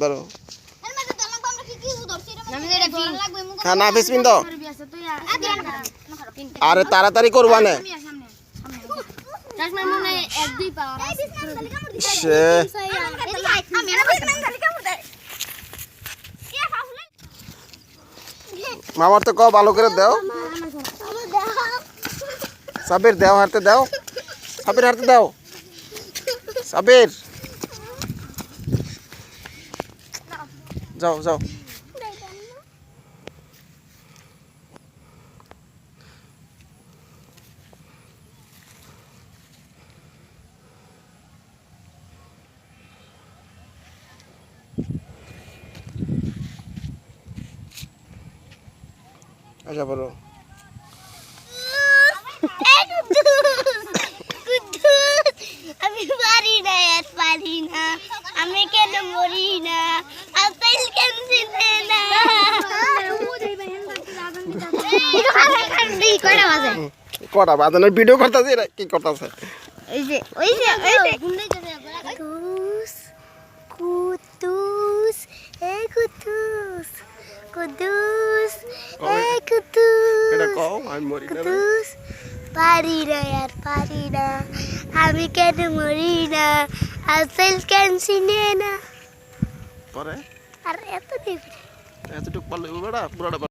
ধরো হ্যাঁ না ফিস পিন দাও। আরে তাড়াতাড়ি করবা না। মামার তো কও ভালো করে দাও। সাবির দাও হাতে দাও। সাবির হাতে দাও। সাবির। যাও যাও। আচ্ছা বলো। আমি পারি না না। আমি কেন মরি না আপেল কেন চিনে না কয়টা বাজে? কটা বাজানোর ভিডিও করতেছি কি করতেছে? ওই যে ওই যে ওই যে। কুতুস কুতুস এ কুতুস কুতুস এ কুতুস এটা কও আমি মরি না কুতুস পারি না আর পারি না। আমি কেন মরি না? আপেল কেন চিনে না? পরে? আর এত দেবে এতটুকু পারলে বেড়া পুরোটা